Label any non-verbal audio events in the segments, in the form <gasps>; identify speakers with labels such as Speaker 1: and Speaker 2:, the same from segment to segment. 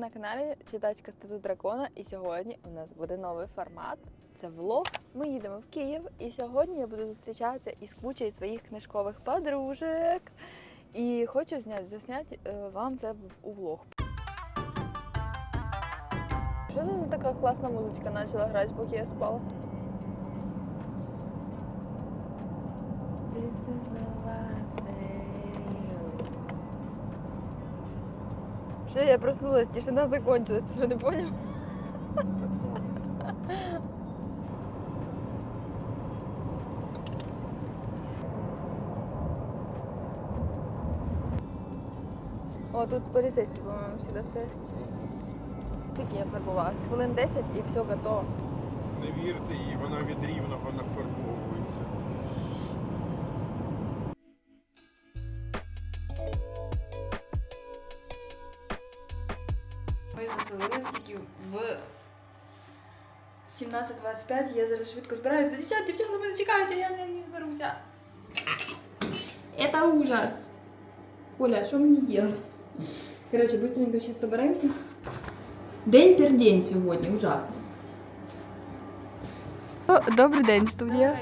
Speaker 1: на каналі Читачка Статут Дракона, і сьогодні у нас буде новий формат. Це влог. Ми їдемо в Київ, і сьогодні я буду зустрічатися із кучею своїх книжкових подружек. І хочу зняти, засняти е, вам це у влог. Що це за така класна музичка почала грати, поки я спала? This is love Все, я проснулась, тишина закончилась, ты что, не понял? О, тут полицейский, по-моему, всегда стоит. Тільки я фарбувалась. Хвилин 10 і все готово.
Speaker 2: Не вірте їй, вона від рівного нафарбовується.
Speaker 1: Ми заселились тільки в 17.25. Я зараз швидко збираюсь до дівчат. Дівчата мене чекають, а я не, не зберуся. Это ужас. Оля, що мені делать? Короче, быстренько сейчас собираемся. День пер день сьогодні, ужасно. Добрий день, студія.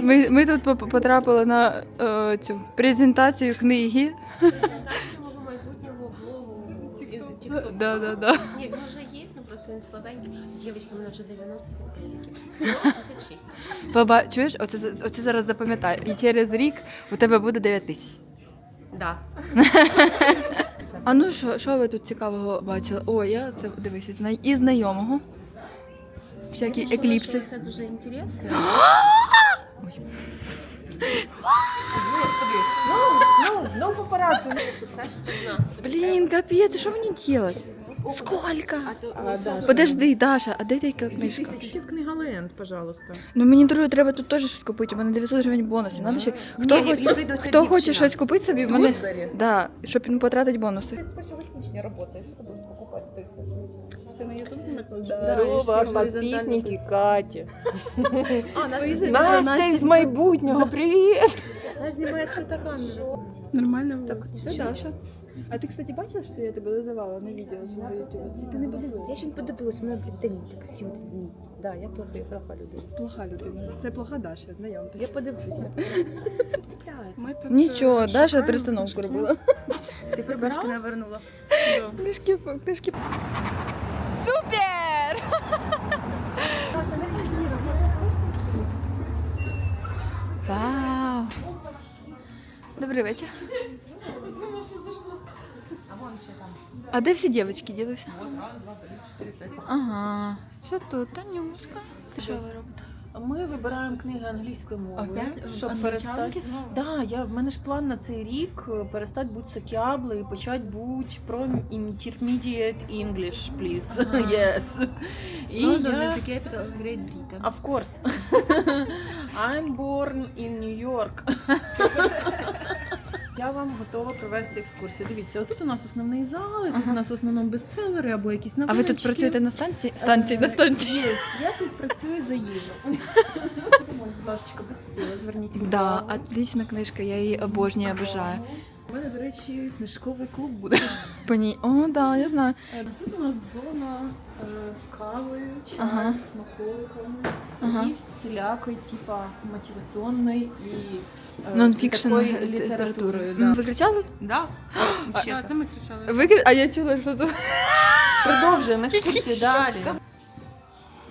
Speaker 1: Ми, ми тут поп- потрапили на е, цю презентацію книги.
Speaker 3: Презентацію TikTok.
Speaker 1: Да, да, да.
Speaker 3: Ні, він вже є, ну просто він слабенький. Дівчатка, у мене вже 90 підписників. 86.
Speaker 1: Баба, чуєш, оце, оце зараз запам'ятай. І через рік у тебе буде 9 тисяч.
Speaker 3: Да. <laughs>
Speaker 1: А ну що, що ви тут цікавого бачили? О, я це дивися, зна... і знайомого. Всякі
Speaker 3: Я думала,
Speaker 1: екліпси.
Speaker 3: що Це дуже інтересно. <gasps>
Speaker 4: Ну,
Speaker 3: це, що ти знав.
Speaker 1: Блін, капець, що делать? Сколько? Подожди, Даша, а де така книжка?
Speaker 4: Тисячі в книгаленд, пожалуйста.
Speaker 1: Ну мені друге треба тут теж щось купити. У мене 900 гривень бонусів. Надо ще хто,
Speaker 4: Ні,
Speaker 1: хоч...
Speaker 4: я прийду, ця
Speaker 1: хто хоче
Speaker 4: дівчина.
Speaker 1: щось купити собі, мене
Speaker 4: Тутбері.
Speaker 1: да, щоб він потратить бонуси.
Speaker 4: З 1 січня працюєш, що ти будеш покупати? Ти на знімати? Підписники Каті. Настя із майбутнього, привіт!
Speaker 3: Нас знімає спитакамеру.
Speaker 1: Нормально
Speaker 4: Так,
Speaker 1: Все,
Speaker 4: що?
Speaker 1: Даша. А ти, кстати, бачила, що я тебе додавала на відео свого YouTube? Чи ти не подивилася?
Speaker 4: Я ще не подивилась, мене блядь, так всі от дні. Да, я плоха, я плоха людина.
Speaker 1: Плоха людина. Це плоха Даша, знайомтесь.
Speaker 4: Я подивлюся. <laughs>
Speaker 1: Нічого, Даша перестановку робила.
Speaker 4: Ти прибирала? навернула.
Speaker 1: Книжки, книжки. Супер! Добрий вечір. А де всі дівчатки ділися? Ага. Що тут, Танюшка? Ти що ви робите?
Speaker 5: Ми вибираємо книги англійською мовою,
Speaker 1: Опять?
Speaker 5: щоб перестати. Да, я в мене ж план на цей рік е, перестати бути сокяблою і почати бути про intermediate English, please. <laughs> Yes. І
Speaker 1: Ну,
Speaker 5: я...
Speaker 1: the capital of Great Britain.
Speaker 5: Of course. <laughs> I'm born in New York. <laughs> Я вам готова провести екскурсію. Дивіться, отут у нас основний зал, і тут
Speaker 1: Ага.
Speaker 5: у нас в основному бестселери або якісь
Speaker 1: А ви тут працюєте на станції? Станції, на станції.
Speaker 5: Є, я тут працюю за їжу. <laughs> Будь ласка, без сили, зверніть увагу.
Speaker 1: Да, отлична книжка, я її обожнюю, обожаю.
Speaker 5: У мене, до речі, книжковий клуб буде.
Speaker 1: По ній, о, да, я знаю.
Speaker 5: Е, Тут у нас зона е, з кавою, чаєм,
Speaker 1: Ага.
Speaker 5: смаколиками
Speaker 1: Ага.
Speaker 5: і всілякої, типа мотиваційної і е,
Speaker 1: Нонфікшн
Speaker 5: такої.
Speaker 1: Да.
Speaker 5: Да.
Speaker 1: Ви кричали?
Speaker 5: Да.
Speaker 3: А, це ми кричали.
Speaker 1: Ви кри- А я чула, що тут.
Speaker 5: Продовжуємо екскурсію <laughs> далі.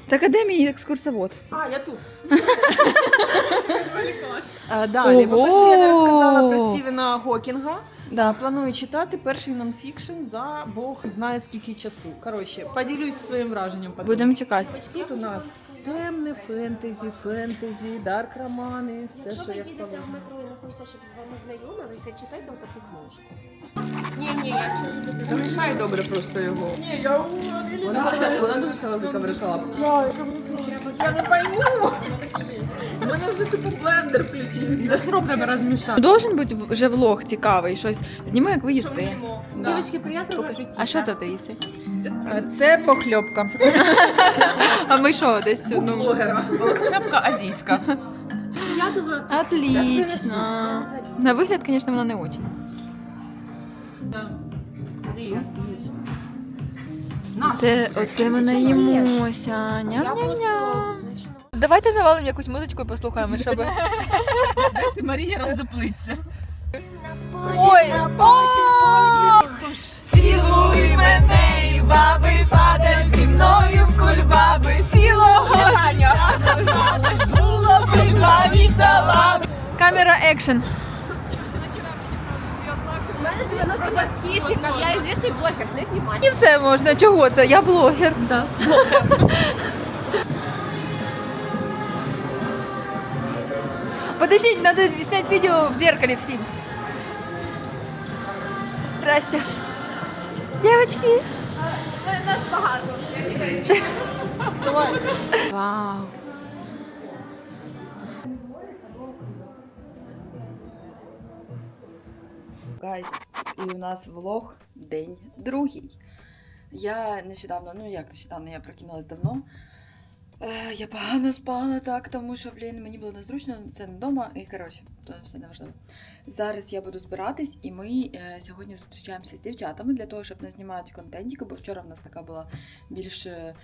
Speaker 1: Так а де мій екскурсовод?
Speaker 5: А, я тут. Е, Далі,
Speaker 1: Ого!
Speaker 5: по-перше, я не розказала про Стівена Гокінга.
Speaker 1: Да.
Speaker 5: Планую читати перший нонфікшн за Бог знає скільки часу. Коротше, поділюсь своїм враженням. потім.
Speaker 1: Будемо чекати.
Speaker 5: Тут у нас темне фентезі, фентезі, дарк романи, все,
Speaker 3: Якщо
Speaker 5: що
Speaker 3: ви
Speaker 5: як
Speaker 3: їдете в
Speaker 5: положено.
Speaker 3: метро не щоб з вами знайомилися, читайте отаку книжку. Ні, ні, якщо ж будете...
Speaker 4: Мішай добре просто його.
Speaker 5: Ні, я
Speaker 4: Вона, вона дуже солодка вирішила.
Speaker 5: Я не пойму. У мене вже тупо блендер включився.
Speaker 4: Сироп треба розмішати.
Speaker 1: Должен бути вже влог цікавий, щось. Знімай, як ви їсти.
Speaker 3: Дівчатки, приємного апетиту.
Speaker 1: А що це ти їси?
Speaker 4: Це похльопка. <laughs>
Speaker 1: А ми що десь? Ну...
Speaker 4: Похльопка азійська.
Speaker 1: Отлично. На вигляд, звісно, вона не очень. Це, оце ми наїмося. Ням-ням-ням. Давайте навалимо якусь музичку і послухаємо, щоб.
Speaker 5: Марія роздоплиться.
Speaker 1: Ой! О! Камера екшн.
Speaker 3: У мене 95 підписників, я известний блогер, не знімай.
Speaker 1: І все можна. Чого це? Я блогер.
Speaker 5: Да.
Speaker 1: Подождите, надо снять видео в зеркале всем. Здрасте. Девочки.
Speaker 3: Нас багато.
Speaker 1: Вау. Гайс, і у нас влог день другий. Я нещодавно, ну як нещодавно, я прокинулась давно. Е, я погано спала так, тому що, блін, мені було незручно, це не вдома, і коротше, то все неважливо. Зараз я буду збиратись, і ми е, сьогодні зустрічаємося з дівчатами для того, щоб не знімати контентіку, бо вчора в нас така була більш е,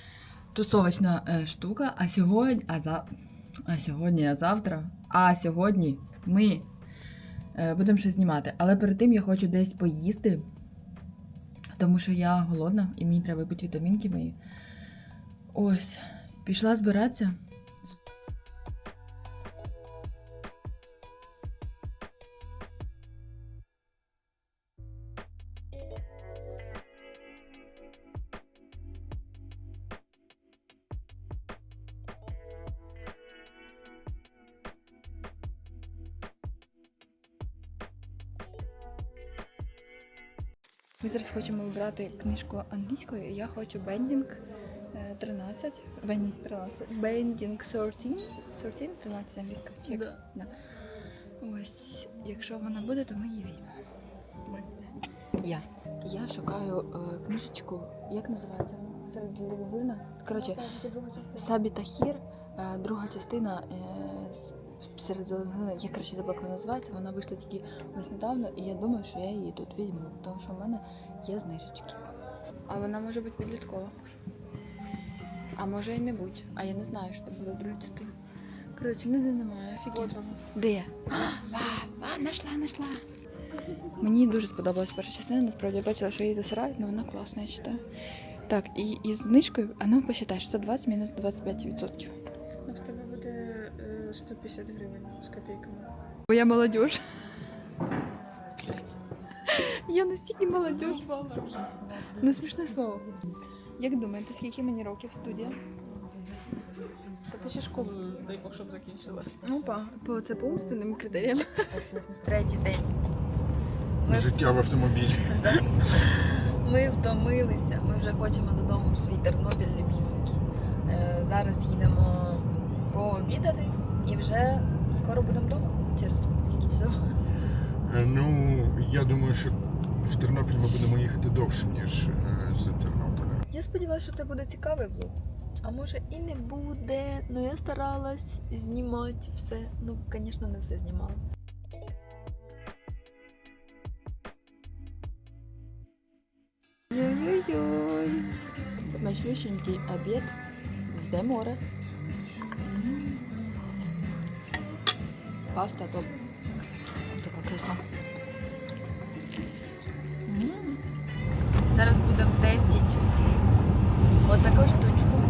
Speaker 1: тусовочна е, штука, а сьогодні, а за а сьогодні, а завтра, а сьогодні ми будемо ще знімати. Але перед тим я хочу десь поїсти, тому що я голодна і мені треба випити вітамінки мої. Ось, пішла збиратися. Ми зараз хочемо вибрати книжку англійською. Я хочу Бендінг е, 13. Бендінг 13. Бендінг 13. 13? 13 англійською. чи?
Speaker 5: Да.
Speaker 1: Да. Ось, якщо вона буде, то ми її візьмемо. Я. Я шукаю е, книжечку, як називається? Серед глина. Коротше, Сабі Тахір, е, друга частина е. Я коротше забула, як вона називається. Вона вийшла тільки ось недавно, і я думаю, що я її тут візьму, тому що в мене є знижечки. А вона може бути підліткова. А може і не будь. А я не знаю, що там буде в другій частині. Коротше, ніде немає, офігенно. Де? <gasps> А, а, нашла, нашла. Мені дуже сподобалась перша частина, насправді я бачила, що її засирають, але вона класна, я вважаю. Так, і із знижкою, а ну посчитай, 620 мінус 25%.
Speaker 3: В 150 гривень з копійками.
Speaker 1: Бо я молодіж. Я настільки молодіж. Ну смішне слово. Як думаєте, скільки мені років студія?
Speaker 3: Та ти ще школу, дай Бог, щоб закінчила.
Speaker 1: Ну, по, по це по умственним критеріям. Третій день. Ми,
Speaker 2: Життя в автомобілі. <laughs>
Speaker 1: ми втомилися, ми вже хочемо додому в свій Тернопіль любименький. Е, зараз їдемо пообідати і вже скоро будемо вдома через скільки часов.
Speaker 2: Е, Ну, я думаю, що в Тернопіль ми будемо їхати довше, ніж е, з Тернополя.
Speaker 1: Я сподіваюся, що це буде цікавий влог. А може і не буде. Ну я старалась знімати все. Ну, звісно, не все знімала. Ой-ой-ой. Смачнющенький обід в де море. Паста топ. Така краса. Зараз будемо тестити От таку штучку.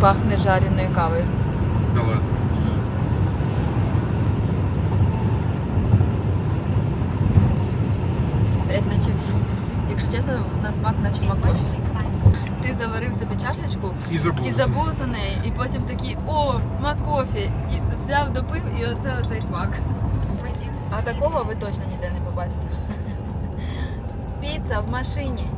Speaker 1: Пахне жареною кавою.
Speaker 2: Да ладно.
Speaker 1: Наче, якщо чесно, на смак наче макофі. Ти заварив собі чашечку
Speaker 2: І забув.
Speaker 1: і забув за неї, і потім такий, о, макофі! І взяв, допив, і оце оцей смак. А такого ви точно ніде не побачите. Піца в машині.